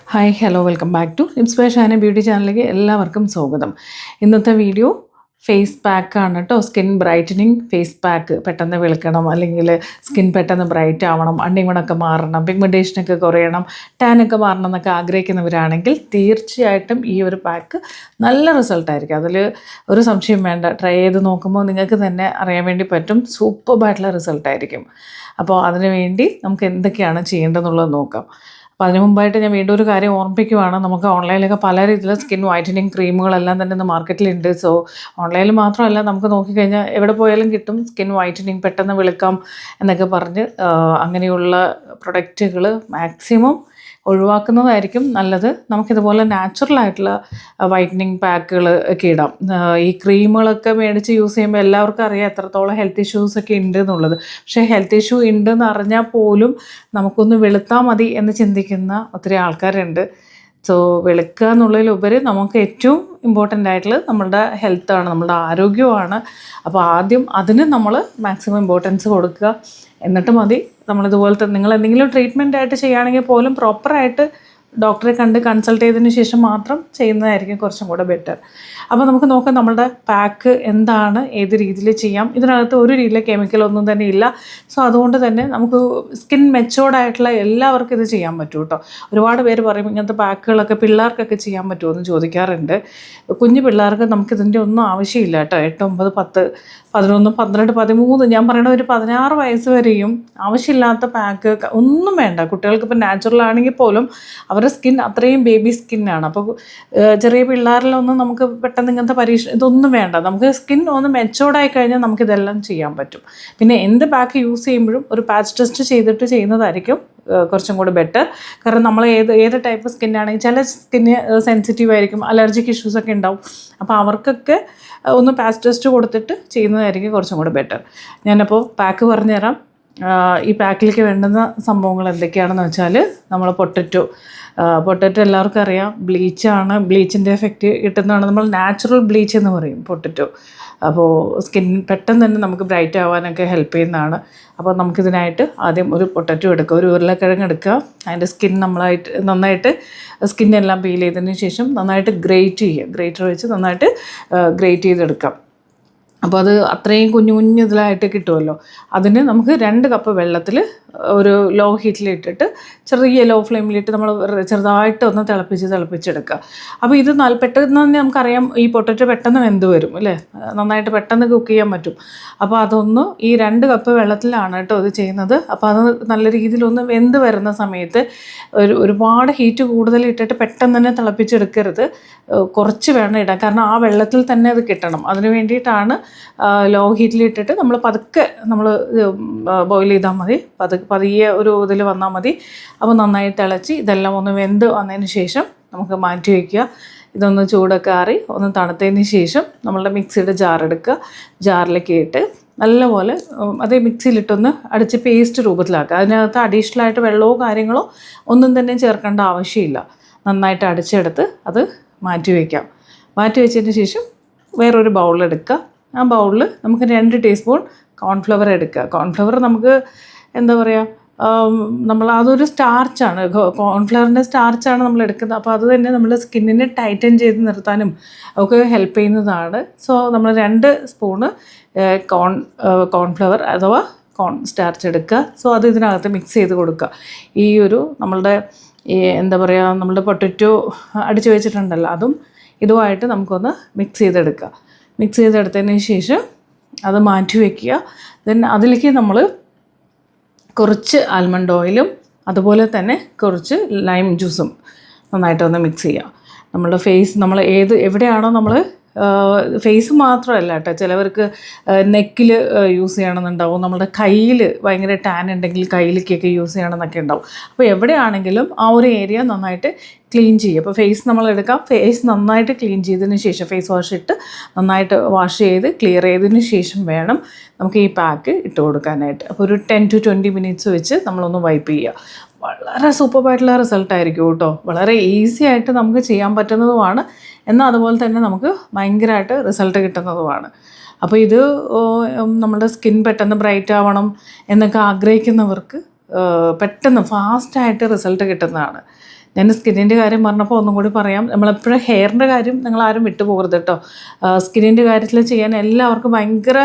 Hi hello welcome back to inspire and beauty ചാനലിലേക്ക് എല്ലാവർക്കും സ്വാഗതം. ഇന്നത്തെ വീഡിയോ ഫേസ് പാക്കാണ് കേട്ടോ സ്കിൻ ബ്രൈറ്റനിങ് ഫേസ് പാക്ക് പെട്ടെന്ന് വെളുക്കണം അല്ലെങ്കിൽ സ്കിൻ പെട്ടെന്ന് ബ്രൈറ്റ് ആവണം അണ്ണിമണൊക്കെ മാറണം പിഗ്മെന്റേഷനൊക്കെ കുറയണം ടാനൊക്കെ മാറണം എന്നൊക്കെ ആഗ്രഹിക്കുന്നവരാണെങ്കിൽ തീർച്ചയായിട്ടും ഈ ഒരു പാക്ക് നല്ല റിസൾട്ടായിരിക്കും അതിൽ ഒരു സംശയം വേണ്ട. ട്രൈ ചെയ്ത് നോക്കുമ്പോൾ നിങ്ങൾക്ക് തന്നെ അറിയാൻ വേണ്ടി പറ്റും. സൂപ്പർബായിട്ടുള്ള റിസൾട്ടായിരിക്കും അപ്പോൾ അതിനുവേണ്ടി നമുക്ക് എന്തൊക്കെയാണ് ചെയ്യേണ്ടതെന്നുള്ളത് നോക്കാം. അപ്പോൾ അതിന് മുമ്പായിട്ട് ഞാൻ വീണ്ടും ഒരു കാര്യം ഓർമ്മിപ്പിക്കുവാണ്. നമുക്ക് ഓൺലൈനിലൊക്കെ പല രീതിയിലുള്ള സ്കിൻ വൈറ്റനിങ് ക്രീമുകളെല്ലാം തന്നെ ഇന്ന് മാർക്കറ്റിലുണ്ട്. സോ ഓൺലൈനിൽ മാത്രമല്ല നമുക്ക് നോക്കിക്കഴിഞ്ഞാൽ എവിടെ പോയാലും കിട്ടും സ്കിൻ വൈറ്റനിങ് പെട്ടെന്ന് വെളുക്കാം എന്നൊക്കെ പറഞ്ഞ് അങ്ങനെയുള്ള പ്രൊഡക്റ്റുകൾ മാക്സിമം ഒഴിവാക്കുന്നതായിരിക്കും നല്ലത്. നമുക്കിതുപോലെ നാച്ചുറൽ ആയിട്ടുള്ള വൈറ്റനിങ് പാക്കുകൾ ഒക്കെ ഇടാം. ഈ ക്രീമുകളൊക്കെ മേടിച്ച് യൂസ് ചെയ്യുമ്പോൾ എല്ലാവർക്കും അറിയാം എത്രത്തോളം ഹെൽത്ത് ഇഷ്യൂസ് ഒക്കെ ഉണ്ട് എന്നുള്ളത്. പക്ഷേ ഹെൽത്ത് ഇഷ്യൂ ഉണ്ടെന്ന് അറിഞ്ഞാൽ പോലും നമുക്കൊന്ന് വെളുത്താൽ മതി എന്ന് ചിന്തിക്കുന്ന ഒത്തിരി ആൾക്കാരുണ്ട്. സോ വെളുക്കുക എന്നുള്ളതിലുപരി നമുക്ക് ഏറ്റവും ഇമ്പോർട്ടന്റ് ആയിട്ടുള്ളത് നമ്മളുടെ ഹെൽത്താണ് നമ്മളുടെ ആരോഗ്യമാണ് അപ്പോൾ ആദ്യം അതിന് നമ്മൾ മാക്സിമം ഇമ്പോർട്ടൻസ് കൊടുക്കുക. എന്നിട്ട് മതി നമ്മളിതുപോലത്തെ നിങ്ങൾ എന്തെങ്കിലും ട്രീറ്റ്മെന്റ് ആയിട്ട് ചെയ്യുകയാണെങ്കിൽ പോലും പ്രോപ്പറായിട്ട് ഡോക്ടറെ കണ്ട് കൺസൾട്ട് ചെയ്തതിന് ശേഷം മാത്രം ചെയ്യുന്നതായിരിക്കും കുറച്ചും കൂടെ ബെറ്റർ. അപ്പോൾ നമുക്ക് നോക്കാം നമ്മുടെ പാക്ക് എന്താണ് ഏത് രീതിയിൽ ചെയ്യാം. ഇതിനകത്ത് ഒരു രീതിയിലെ കെമിക്കലൊന്നും തന്നെ ഇല്ല. സോ അതുകൊണ്ട് തന്നെ നമുക്ക് സ്കിൻ മെച്ചോർഡ് ആയിട്ടുള്ള എല്ലാവർക്കും ഇത് ചെയ്യാൻ പറ്റും കേട്ടോ ഒരുപാട് പേര് പറയും ഇങ്ങനത്തെ പാക്കുകളൊക്കെ പിള്ളേർക്കൊക്കെ ചെയ്യാൻ പറ്റുമോ എന്ന് ചോദിക്കാറുണ്ട്. കുഞ്ഞു പിള്ളേർക്ക് നമുക്കിതിന്റെ ഒന്നും ആവശ്യമില്ല കേട്ടോ എട്ട് ഒമ്പത് പത്ത് പതിനൊന്ന് പന്ത്രണ്ട് പതിമൂന്ന് ഞാൻ പറയണ ഒരു പതിനാറ് വയസ്സ് വരെയും ആവശ്യമില്ലാത്ത പാക്ക് ഒന്നും വേണ്ട. കുട്ടികൾക്ക് ഇപ്പം നാച്ചുറൽ ആണെങ്കിൽ പോലും അവരുടെ സ്കിൻ അത്രയും ബേബി സ്കിന്നാണ് അപ്പോൾ ചെറിയ പിള്ളേരിലൊന്നും നമുക്ക് പെട്ടെന്ന് ഇങ്ങനത്തെ പരീക്ഷ ഇതൊന്നും വേണ്ട. നമുക്ക് സ്കിൻ ഒന്ന് മെച്ചോർഡായി കഴിഞ്ഞാൽ നമുക്കിതെല്ലാം ചെയ്യാൻ പറ്റും. പിന്നെ എന്ത് പാക്ക് യൂസ് ചെയ്യുമ്പോഴും ഒരു പാച്ച് ടെസ്റ്റ് ചെയ്തിട്ട് ചെയ്യുന്നതായിരിക്കും കുറച്ചും കൂടി ബെറ്റർ കാരണം നമ്മൾ ഏത് ഏത് ടൈപ്പ് സ്കിന്നാണെങ്കിൽ ചില സ്കിന്ന് സെൻസിറ്റീവ് ആയിരിക്കും അലർജിക് ഇഷ്യൂസ് ഒക്കെ ഉണ്ടാവും. അപ്പോൾ അവർക്കൊക്കെ ഒന്ന് പാച്ച് ടെസ്റ്റ് കൊടുത്തിട്ട് ചെയ്യുന്നതായിരിക്കും കുറച്ചും കൂടി ബെറ്റർ ഞാനപ്പോൾ പാക്ക് പറഞ്ഞുതരാം. ഈ പാക്കിലേക്ക് വേണ്ടുന്ന സംഭവങ്ങൾ എന്തൊക്കെയാണെന്ന് വെച്ചാൽ നമ്മൾ പൊട്ടറ്റോ പൊട്ടറ്റോ എല്ലാവർക്കും അറിയാം. ബ്ലീച്ചാണ് ബ്ലീച്ചിന്റെ എഫക്റ്റ് കിട്ടുന്നതാണ്. നമ്മൾ നാച്ചുറൽ ബ്ലീച്ച് എന്ന് പറയും പൊട്ടറ്റോ. അപ്പോൾ സ്കിൻ പെട്ടെന്ന് തന്നെ നമുക്ക് ബ്രൈറ്റ് ആവാനൊക്കെ ഹെൽപ്പ് ചെയ്യുന്നതാണ്. അപ്പോൾ നമുക്കിതിനായിട്ട് ആദ്യം ഒരു പൊട്ടറ്റോ എടുക്കുക. ഒരു ഉരുളക്കിഴങ്ങ് എടുക്കുക. അതിന്റെ സ്കിൻ നമ്മളായിട്ട് നന്നായിട്ട് സ്കിന്നെല്ലാം പീൽ ചെയ്തതിന് ശേഷം നന്നായിട്ട് ഗ്രേറ്റ് ചെയ്യുക. ഗ്രേറ്റർ വെച്ച് നന്നായിട്ട് ഗ്രേറ്റ് ചെയ്തെടുക്കാം. അപ്പോൾ അത് അത്രയും കുഞ്ഞു കുഞ്ഞു ഇതിലായിട്ട് കിട്ടുമല്ലോ അതിന് നമുക്ക് രണ്ട് കപ്പ് വെള്ളത്തിൽ ഒരു ലോ ഹീറ്റിൽ ഇട്ടിട്ട് ചെറിയ ലോ ഫ്ലെയിമിലിട്ട് നമ്മൾ ചെറുതായിട്ട് ഒന്ന് തിളപ്പിച്ച് തിളപ്പിച്ചെടുക്കുക. അപ്പോൾ ഇത് നല്ല പെട്ടെന്ന് തന്നെ നമുക്കറിയാം ഈ പൊട്ടറ്റോ പെട്ടെന്ന് വെന്ത് വരും അല്ലേ? നന്നായിട്ട് പെട്ടെന്ന് കുക്ക് ചെയ്യാൻ പറ്റും. അപ്പോൾ അതൊന്ന് ഈ രണ്ട് കപ്പ് വെള്ളത്തിലാണ് കേട്ടോ ഇത് ചെയ്യുന്നത്. അപ്പോൾ അത് നല്ല രീതിയിലൊന്ന് വെന്ത് വരുന്ന സമയത്ത് ഒരു ഒരുപാട് ഹീറ്റ് കൂടുതൽ ഇട്ടിട്ട് പെട്ടെന്ന് തന്നെ തിളപ്പിച്ചെടുക്കരുത്. കുറച്ച് വേണം ഇടാൻ. കാരണം ആ വെള്ളത്തിൽ തന്നെ അത് കിട്ടണം. അതിന് വേണ്ടിയിട്ടാണ് ലോ ഹീറ്റിലിട്ടിട്ട് നമ്മൾ പതുക്കെ നമ്മൾ ബോയിൽ ചെയ്താൽ മതി. പതുക്കെ പതിയെ ഒരു ഇതിൽ വന്നാൽ മതി. അപ്പോൾ നന്നായി തിളച്ച് ഇതെല്ലാം ഒന്ന് വെന്ത് വന്നതിന് ശേഷം നമുക്ക് മാറ്റി വയ്ക്കുക ഇതൊന്ന് ചൂടൊക്കെ ആറി ഒന്ന് തണുത്തതിന് ശേഷം നമ്മളുടെ മിക്സിയുടെ ജാറെടുക്കുക ജാറിലേക്ക് ഇട്ട് നല്ലപോലെ അതേ മിക്സിയിലിട്ടൊന്ന് അടിച്ച് പേസ്റ്റ് രൂപത്തിലാക്കുക. അതിനകത്ത് അഡീഷണൽ ആയിട്ട് വെള്ളമോ കാര്യങ്ങളോ ഒന്നും തന്നെ ചേർക്കേണ്ട ആവശ്യമില്ല. നന്നായിട്ട് അടിച്ചെടുത്ത് അത് മാറ്റി വയ്ക്കാം മാറ്റി വെച്ചതിന് ശേഷം വേറൊരു ബൗളെടുക്കുക ആ ബൗളിൽ നമുക്ക് രണ്ട് ടീസ്പൂൺ കോൺഫ്ലവർ എടുക്കുക. കോൺഫ്ലവർ നമുക്ക് എന്താ പറയുക നമ്മൾ അതൊരു സ്റ്റാർച്ചാണ് കോൺഫ്ലവറിന്റെ സ്റ്റാർച്ചാണ് നമ്മൾ എടുക്കുന്നത്. അപ്പോൾ അത് തന്നെ നമ്മൾ സ്കിന്നിനെ ടൈറ്റൻ ചെയ്ത് നിർത്താനും ഒക്കെ ഹെൽപ്പ് ചെയ്യുന്നതാണ്. സോ നമ്മൾ രണ്ട് സ്പൂണ് കോൺ കോൺഫ്ലവർ അഥവാ കോൺ സ്റ്റാർച്ച് എടുക്കുക. സോ അത് ഇതിനകത്ത് മിക്സ് ചെയ്ത് കൊടുക്കുക. ഈ ഒരു നമ്മളുടെ ഈ എന്താ പറയുക നമ്മളുടെ പൊട്ടറ്റോ അടിച്ചു വെച്ചിട്ടുണ്ടല്ലോ അതും ഇതുമായിട്ട് നമുക്കൊന്ന് മിക്സ് ചെയ്തെടുക്കുക. മിക്സ് ചെയ്തെടുത്തതിന് ശേഷം അത് മാറ്റി വയ്ക്കുക ദെൻ അതിലേക്ക് നമ്മൾ കുറച്ച് ആൽമണ്ട് ഓയിലും അതുപോലെ തന്നെ കുറച്ച് ലൈം ജ്യൂസും നന്നായിട്ടൊന്ന് മിക്സ് ചെയ്യുക. നമ്മുടെ ഫേസ് നമ്മൾ ഏത് എവിടെയാണോ നമ്മൾ ഫേസ് മാത്രമല്ല കേട്ടോ. ചിലവർക്ക് നെക്കിൽ യൂസ് ചെയ്യണമെന്നുണ്ടാവും. നമ്മുടെ കയ്യിൽ ഭയങ്കര ടാൻ ഉണ്ടെങ്കിൽ കയ്യിലേക്കൊക്കെ യൂസ് ചെയ്യണമെന്നൊക്കെ ഉണ്ടാവും. അപ്പോൾ എവിടെയാണെങ്കിലും ആ ഒരു ഏരിയ നന്നായിട്ട് ക്ലീൻ ചെയ്യുക. അപ്പോൾ ഫേസ് നമ്മൾ എടുക്കാം. ഫേസ് നന്നായിട്ട് ക്ലീൻ ചെയ്തതിന് ശേഷം ഫേസ് വാഷ് ഇട്ട് നന്നായിട്ട് വാഷ് ചെയ്ത് ക്ലിയർ ചെയ്തതിന് ശേഷം വേണം നമുക്ക് ഈ പാക്ക് ഇട്ട് കൊടുക്കാനായിട്ട്. അപ്പോൾ ഒരു ടെൻ ടു ട്വന്റി മിനിറ്റ്സ് വെച്ച് നമ്മളൊന്ന് വൈപ്പ് ചെയ്യുക. വളരെ സൂപ്പറായിട്ടുള്ള റിസൾട്ട് ആയിരിക്കും കേട്ടോ. വളരെ ഈസി ആയിട്ട് നമുക്ക് ചെയ്യാൻ പറ്റുന്നതുമാണ്. എന്നാൽ അതുപോലെ തന്നെ നമുക്ക് ഭയങ്കരമായിട്ട് റിസൾട്ട് കിട്ടുന്നതുമാണ്. അപ്പോൾ ഇത് നമ്മുടെ സ്കിൻ പെട്ടെന്ന് ബ്രൈറ്റ് ആവണം എന്നൊക്കെ ആഗ്രഹിക്കുന്നവർക്ക് പെട്ടെന്ന് ഫാസ്റ്റായിട്ട് റിസൾട്ട് കിട്ടുന്നതാണ്. ഞാൻ സ്കിന്നിന്റെ കാര്യം പറഞ്ഞപ്പോൾ ഒന്നും കൂടി പറയാം. നമ്മളെപ്പോഴും ഹെയറിന്റെ കാര്യം നിങ്ങൾ ആരും വിട്ടുപോകരുത് കേട്ടോ. സ്കിന്നിന്റെ കാര്യത്തിൽ ചെയ്യാൻ എല്ലാവർക്കും ഭയങ്കര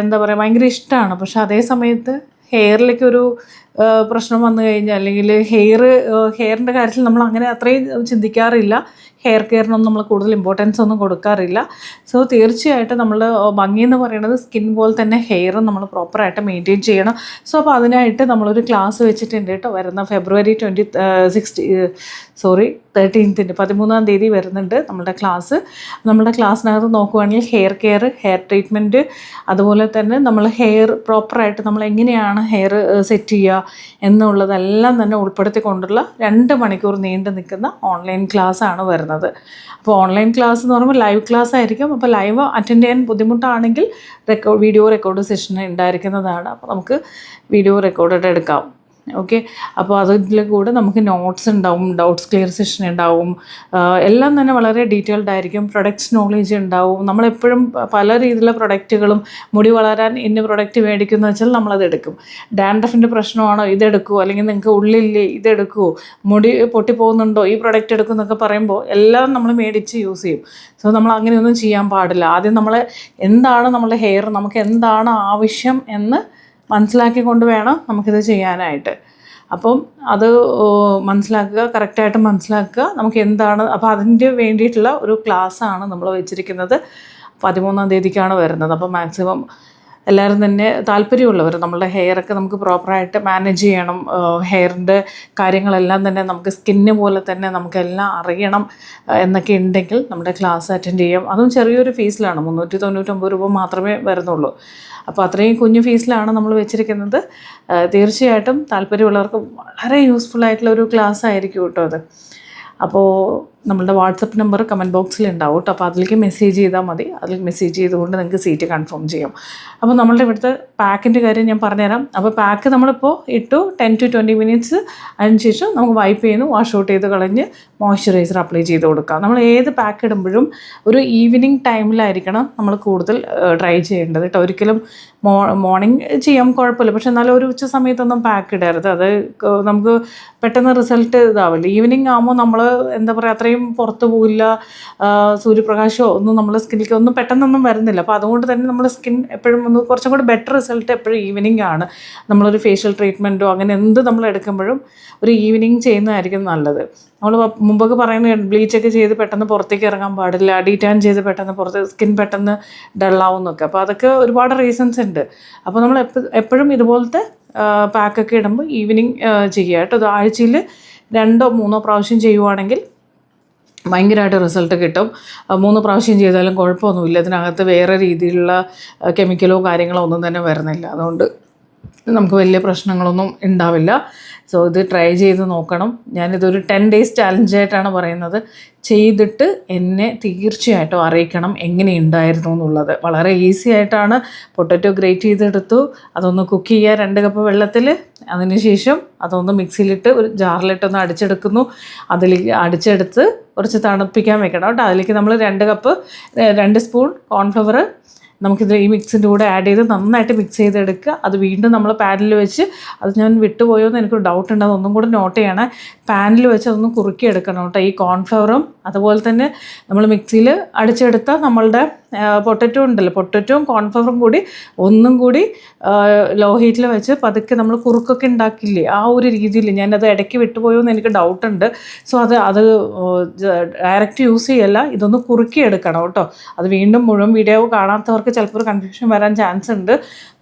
എന്താ പറയുക ഭയങ്കര ഇഷ്ടമാണ്. പക്ഷേ അതേ സമയത്ത് ഹെയറിലേക്ക് ഒരു പ്രശ്നം വന്നു കഴിഞ്ഞാൽ അല്ലെങ്കിൽ ഹെയർ ഹെയറിന്റെ കാര്യത്തിൽ നമ്മൾ അങ്ങനെ അത്രയും ചിന്തിക്കാറില്ല. ഹെയർ കെയറിനൊന്നും നമ്മൾ കൂടുതൽ ഇമ്പോർട്ടൻസ് ഒന്നും കൊടുക്കാറില്ല. സോ തീർച്ചയായിട്ടും നമ്മൾ ഭംഗി എന്ന് പറയുന്നത് സ്കിൻ പോലെ തന്നെ ഹെയർ നമ്മൾ പ്രോപ്പറായിട്ട് മെയിന്റെയിൻ ചെയ്യണം. സോ അപ്പോൾ അതിനായിട്ട് നമ്മളൊരു ക്ലാസ് വെച്ചിട്ടുണ്ട് കേട്ടോ. വരുന്ന ഫെബ്രുവരി ട്വന്റി സിക്സ്റ്റി സോറി തേർട്ടീൻത്തിന്റെ പതിമൂന്നാം തീയതി വരുന്നുണ്ട് നമ്മുടെ ക്ലാസ് നമ്മുടെ ക്ലാസ്സിനകത്ത് നോക്കുവാണെങ്കിൽ ഹെയർ കെയർ ഹെയർ ട്രീറ്റ്മെന്റ് അതുപോലെ തന്നെ നമ്മൾ ഹെയർ പ്രോപ്പറായിട്ട് നമ്മൾ എങ്ങനെയാണ് ഹെയർ സെറ്റ് ചെയ്യുക എന്നുള്ളതെല്ലാം തന്നെ ഉൾപ്പെടുത്തിക്കൊണ്ടുള്ള രണ്ട് മണിക്കൂർ നീണ്ടു നിൽക്കുന്ന ഓൺലൈൻ ക്ലാസ് ആണ് വരുന്നത്. അപ്പോൾ ഓൺലൈൻ ക്ലാസ് എന്ന് പറയുമ്പോൾ ലൈവ് ക്ലാസ് ആയിരിക്കും. അപ്പോൾ ലൈവ് അറ്റൻഡ് ചെയ്യാൻ ബുദ്ധിമുട്ടാണെങ്കിൽ റെക്കോർഡ് വീഡിയോ റെക്കോർഡ് സെഷൻ ഉണ്ടായിരിക്കുന്നതാണ്. അപ്പോൾ നമുക്ക് വീഡിയോ റെക്കോർഡ് എടുക്കാം. ഓക്കെ അപ്പോൾ അതിൽ കൂടെ നമുക്ക് നോട്ട്സ് ഉണ്ടാവും ഡൗട്ട്സ് ക്ലിയർ സെഷൻ ഉണ്ടാവും. എല്ലാം തന്നെ വളരെ ഡീറ്റെയിൽഡ് ആയിരിക്കും. പ്രൊഡക്ട്സ് നോളേജ് ഉണ്ടാവും. നമ്മളെപ്പോഴും പല രീതിയിലുള്ള പ്രൊഡക്റ്റുകളും മുടി വളരാൻ ഇന്ന പ്രൊഡക്റ്റ് മേടിക്കുന്ന വെച്ചാൽ നമ്മളത് എടുക്കും. ഡാൻഡ്രഫിന്റെ പ്രശ്നമാണോ ഇതെടുക്കുമോ അല്ലെങ്കിൽ നിങ്ങൾക്ക് ഉള്ളില്ലേ ഇതെടുക്കുമോ മുടി പൊട്ടിപ്പോകുന്നുണ്ടോ? ഈ പ്രൊഡക്റ്റ് എടുക്കും എന്നൊക്കെ പറയുമ്പോൾ എല്ലാം നമ്മൾ മേടിച്ച് യൂസ് ചെയ്യും. സോ നമ്മൾ അങ്ങനെയൊന്നും ചെയ്യാൻ പാടില്ല. ആദ്യം നമ്മൾ എന്താണ് നമ്മുടെ ഹെയർ നമുക്ക് എന്താണ് ആവശ്യം എന്ന് മനസ്സിലാക്കിക്കൊണ്ട് വേണം നമുക്കിത് ചെയ്യാനായിട്ട്. അപ്പം അത് മനസ്സിലാക്കുക കറക്റ്റായിട്ട് മനസ്സിലാക്കുക. നമുക്ക് എന്താണ് അപ്പോൾ അതിന്റെ വേണ്ടിയിട്ടുള്ള ഒരു ക്ലാസ്സാണ് നമ്മൾ വെച്ചിരിക്കുന്നത്. പതിമൂന്നാം തീയതിക്കാണ് വരുന്നത്. അപ്പോൾ മാക്സിമം എല്ലാവരും തന്നെ താല്പര്യമുള്ളവർ. നമ്മളുടെ ഹെയറൊക്കെ നമുക്ക് പ്രോപ്പറായിട്ട് മാനേജ് ചെയ്യണം. ഹെയറിന്റെ കാര്യങ്ങളെല്ലാം തന്നെ നമുക്ക് സ്കിന്ന് പോലെ തന്നെ നമുക്കെല്ലാം അറിയണം എന്നൊക്കെ ഉണ്ടെങ്കിൽ നമ്മുടെ ക്ലാസ് അറ്റൻഡ് ചെയ്യാം. അതും ചെറിയൊരു ഫീസിലാണ് മുന്നൂറ്റി തൊണ്ണൂറ്റൊമ്പത് രൂപ മാത്രമേ വരുന്നുള്ളൂ. അപ്പോൾ അത്രയും കുഞ്ഞു ഫീസിലാണ് നമ്മൾ വെച്ചിരിക്കുന്നത്. തീർച്ചയായിട്ടും താല്പര്യമുള്ളവർക്ക് വളരെ യൂസ്ഫുൾ ആയിട്ടുള്ള ഒരു ക്ലാസ് ആയിരിക്കും കേട്ടോ അത്. അപ്പോൾ നമ്മളുടെ വാട്സപ്പ് നമ്പർ കമന്റ് ബോക്സിൽ ഉണ്ടാവും കേട്ടോ. അപ്പോൾ അതിലേക്ക് മെസ്സേജ് ചെയ്താൽ മതി. അതിൽ മെസ്സേജ് ചെയ്തുകൊണ്ട് നിങ്ങൾക്ക് സീറ്റ് കൺഫേം ചെയ്യാം. അപ്പോൾ നമ്മളുടെ ഇവിടുത്തെ പാക്കിന്റെ കാര്യം ഞാൻ പറഞ്ഞുതരാം. അപ്പോൾ പാക്ക് നമ്മളിപ്പോൾ ഇട്ടു. ടെൻ ടു ട്വന്റി മിനിറ്റ്സ് അതിനുശേഷം നമുക്ക് വൈപ്പ് ചെയ്യുന്നു. വാഷ് ഔട്ട് ചെയ്ത് കളഞ്ഞ് മോയ്സ്ചറൈസർ അപ്ലൈ ചെയ്ത് കൊടുക്കാം. നമ്മൾ ഏത് പാക്ക് ഇടുമ്പോഴും ഒരു ഈവനിങ് ടൈമിലായിരിക്കണം നമ്മൾ കൂടുതൽ ട്രൈ ചെയ്യേണ്ടത് കേട്ടോ. ഒരിക്കലും മോ മോർണിംഗ് ചെയ്യാം കുഴപ്പമില്ല. പക്ഷെ എന്നാലും ഒരു ഉച്ച സമയത്തൊന്നും പാക്ക് ഇടരുത്. അത് നമുക്ക് പെട്ടെന്ന് റിസൾട്ട് ഇതാവില്ല. ഈവനിങ് ആകുമ്പോൾ നമ്മൾ എന്താ പറയുക അത്രയും പുറത്ത് പോകില്ല സൂര്യപ്രകാശമോ ഒന്നും നമ്മുടെ സ്കിന്നിലേക്ക് ഒന്നും പെട്ടെന്നൊന്നും വരുന്നില്ല. അപ്പോൾ അതുകൊണ്ട് തന്നെ നമ്മുടെ സ്കിൻ എപ്പോഴും ഒന്ന് കുറച്ചും കൂടി ബെറ്റർ റിസൾട്ട് എപ്പോഴും ഈവനിങ് ആണ്. നമ്മളൊരു ഫേഷ്യൽ ട്രീറ്റ്മെന്റോ അങ്ങനെ എന്ത് നമ്മൾ എടുക്കുമ്പോഴും ഒരു ഈവനിങ് ചെയ്യുന്നതായിരിക്കും നല്ലത്. നമ്മൾ മുമ്പൊക്കെ പറയുന്നത് ബ്ലീച്ചൊക്കെ ചെയ്ത് പെട്ടെന്ന് പുറത്തേക്ക് ഇറങ്ങാൻ പാടില്ല. ഡീറ്റാൻ ചെയ്ത് പെട്ടെന്ന് പുറത്ത് സ്കിൻ പെട്ടെന്ന് ഡള്ളാവുന്നൊക്കെ അപ്പോൾ അതൊക്കെ ഒരുപാട് റീസൺസ് ഉണ്ട്. അപ്പോൾ നമ്മൾ എപ്പ- എപ്പോഴും ഇതുപോലത്തെ പാക്കൊക്കെ ഇടുമ്പോൾ ഈവനിങ് ചെയ്യുക കേട്ടോ. ആഴ്ചയിൽ രണ്ടോ മൂന്നോ പ്രാവശ്യം ചെയ്യുവാണെങ്കിൽ ഭയങ്കരമായിട്ട് റിസൾട്ട് കിട്ടും. മൂന്ന് പ്രാവശ്യം ചെയ്താലും കുഴപ്പമൊന്നുമില്ല. ഇതിനകത്ത് വേറെ രീതിയിലുള്ള കെമിക്കലോ കാര്യങ്ങളോ ഒന്നും തന്നെ വരുന്നില്ല. അതുകൊണ്ട് നമുക്ക് വലിയ പ്രശ്നങ്ങളൊന്നും ഉണ്ടാവില്ല. സോ ഇത് ട്രൈ ചെയ്ത് നോക്കണം. ഞാനിതൊരു ടെൻ ഡേയ്സ് ചാലഞ്ചായിട്ടാണ് പറയുന്നത്. ചെയ്തിട്ട് എന്നെ തീർച്ചയായിട്ടും അറിയിക്കണം എങ്ങനെയുണ്ടായിരുന്നു എന്നുള്ളത്. വളരെ ഈസി ആയിട്ടാണ് പൊട്ടറ്റോ ഗ്രേറ്റ് ചെയ്തെടുത്തു. അതൊന്ന് കുക്ക് ചെയ്യുക രണ്ട് കപ്പ് വെള്ളത്തിൽ അതിനുശേഷം അതൊന്ന് മിക്സിയിലിട്ട് ഒരു ജാറിലിട്ടൊന്ന് അടിച്ചെടുക്കുന്നു. അതിലേക്ക് അടിച്ചെടുത്ത് കുറച്ച് തണുപ്പിക്കാൻ വെക്കണം കേട്ടോ. അതിലേക്ക് നമ്മൾ രണ്ട് കപ്പ് രണ്ട് സ്പൂൺ കോൺഫ്ലവർ നമുക്കിത് ഈ മിക്സിന്റെ കൂടെ ആഡ് ചെയ്ത് നന്നായിട്ട് മിക്സ് ചെയ്തെടുക്കുക. അത് വീണ്ടും നമ്മൾ പാനിൽ വെച്ച് അത് ഞാൻ വിട്ടുപോയോ എന്ന് ഡൗട്ട് ഉണ്ട്. അതൊന്നും കൂടെ നോട്ട് ചെയ്യണേ. പാനിൽ വെച്ച് അതൊന്ന് കുറുക്കി എടുക്കണം കേട്ടോ. ഈ കോൺഫ്ലവറും അതുപോലെ തന്നെ നമ്മൾ മിക്സിയിൽ അടിച്ചെടുത്ത നമ്മളുടെ പൊട്ടറ്റോ ഉണ്ടല്ലോ. പൊട്ടറ്റോയും കോൺഫ്ലവറും കൂടി ഒന്നും കൂടി ലോ ഹീറ്റിൽ വെച്ച് പതുക്കെ നമ്മൾ കുറുക്കൊക്കെ ഉണ്ടാക്കില്ലേ? ആ ഒരു രീതിയിൽ ഞാനത് ഇടയ്ക്ക് വിട്ടുപോയോ എന്ന് എനിക്ക് ഡൗട്ടുണ്ട് സോ അത് അത് ഡയറക്റ്റ് യൂസ് ചെയ്യല്ല. ഇതൊന്ന് കുറുക്കി എടുക്കണം കേട്ടോ. അത് വീണ്ടും മുഴുവൻ വീഡിയോ കാണാത്തവർക്ക് ചിലപ്പോൾ ഒരു കൺഫ്യൂഷൻ വരാൻ ചാൻസ് ഉണ്ട്.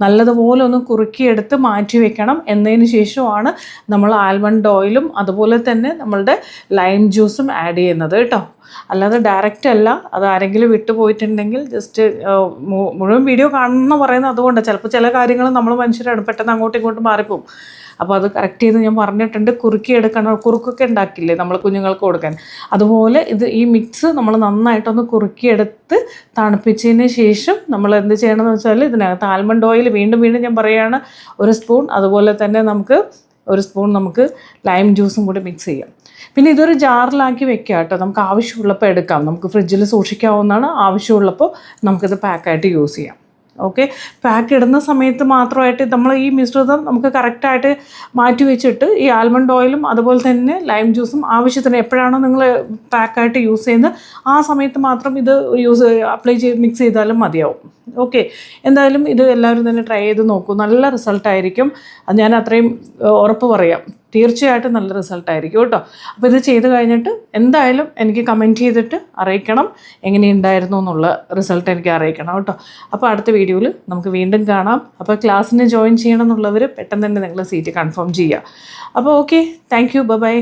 നല്ലതുപോലെ ഒന്ന് കുറുക്കിയെടുത്ത് മാറ്റി വെക്കണം. എന്നതിന് ശേഷമാണ് നമ്മൾ ആൽമണ്ട് ഓയിലും അതുപോലെ തന്നെ നമ്മളുടെ ലൈം ജ്യൂസും ആഡ് ചെയ്യുന്നത് കേട്ടോ. അല്ലാതെ ഡയറക്റ്റ് അല്ല. അത് ആരെങ്കിലും വിട്ടു പോയിട്ടുണ്ടെങ്കിൽ ജസ്റ്റ് മുഴുവൻ വീഡിയോ കാണണമെന്ന് പറയുന്നത് അതുകൊണ്ട്. ചിലപ്പോൾ ചില കാര്യങ്ങൾ നമ്മൾ മനുഷ്യരാണ് പെട്ടെന്ന് അങ്ങോട്ടും ഇങ്ങോട്ടും മാറിപ്പോവും. അപ്പോൾ അത് കറക്റ്റ് ചെയ്ത് ഞാൻ പറഞ്ഞിട്ടുണ്ട്. കുറുക്കി എടുക്കണം. കുറുക്കൊക്കെ ഉണ്ടാക്കില്ലേ നമ്മൾ കുഞ്ഞുങ്ങൾക്ക് കൊടുക്കാൻ. അതുപോലെ ഇത് ഈ മിക്സ് നമ്മൾ നന്നായിട്ടൊന്ന് കുറുക്കിയെടുത്ത് തണുപ്പിച്ചതിന് ശേഷം നമ്മൾ എന്ത് ചെയ്യണമെന്ന് വെച്ചാൽ ഇതിനകത്ത് ആൽമണ്ട് ഓയിൽ വീണ്ടും വീണ്ടും ഞാൻ പറയുകയാണ് ഒരു സ്പൂൺ അതുപോലെ തന്നെ നമുക്ക് ഒരു സ്പൂൺ നമുക്ക് ലൈം ജ്യൂസും കൂടി മിക്സ് ചെയ്യാം. പിന്നെ ഇതൊരു ജാറിലാക്കി വെക്കുക കേട്ടോ നമുക്ക് ആവശ്യമുള്ളപ്പോൾ എടുക്കാം. നമുക്ക് ഫ്രിഡ്ജിൽ സൂക്ഷിക്കാവുന്നതാണ്. ആവശ്യമുള്ളപ്പോൾ നമുക്കിത് പാക്കായിട്ട് യൂസ് ചെയ്യാം. ഓക്കെ പാക്ക് ഇടുന്ന സമയത്ത് മാത്രമായിട്ട് നമ്മൾ ഈ മിശ്രിതം നമുക്ക് കറക്റ്റായിട്ട് മാറ്റി വെച്ചിട്ട് ഈ ആൽമണ്ട് ഓയിലും അതുപോലെ തന്നെ ലൈം ജ്യൂസും ആവശ്യത്തിന് എപ്പോഴാണോ നിങ്ങൾ പാക്കായിട്ട് യൂസ് ചെയ്യുന്നത് ആ സമയത്ത് മാത്രം ഇത് യൂസ് അപ്ലൈ ചെയ്ത് മിക്സ് ചെയ്താലും മതിയാവും. ഓക്കെ എന്തായാലും ഇത് എല്ലാവരും തന്നെ ട്രൈ ചെയ്ത് നോക്കൂ. നല്ല റിസൾട്ടായിരിക്കും അത് ഞാൻ അത്രയും ഉറപ്പ് പറയാം. തീർച്ചയായിട്ടും നല്ല റിസൾട്ടായിരിക്കും കേട്ടോ. അപ്പോൾ ഇത് ചെയ്ത് കഴിഞ്ഞിട്ട് എന്തായാലും എനിക്ക് കമന്റ് ചെയ്തിട്ട് അറിയിക്കണം എങ്ങനെയുണ്ടായിരുന്നു എന്നുള്ള റിസൾട്ട് എനിക്ക് അറിയിക്കണം കേട്ടോ. അപ്പോൾ അടുത്ത വീഡിയോയിൽ നമുക്ക് വീണ്ടും കാണാം. അപ്പോൾ ക്ലാസ്സിന് ജോയിൻ ചെയ്യണം എന്നുള്ളവർ പെട്ടെന്ന് തന്നെ നിങ്ങൾ സീറ്റ് കൺഫേം ചെയ്യുക. അപ്പോൾ ഓക്കെ താങ്ക് യു ബൈ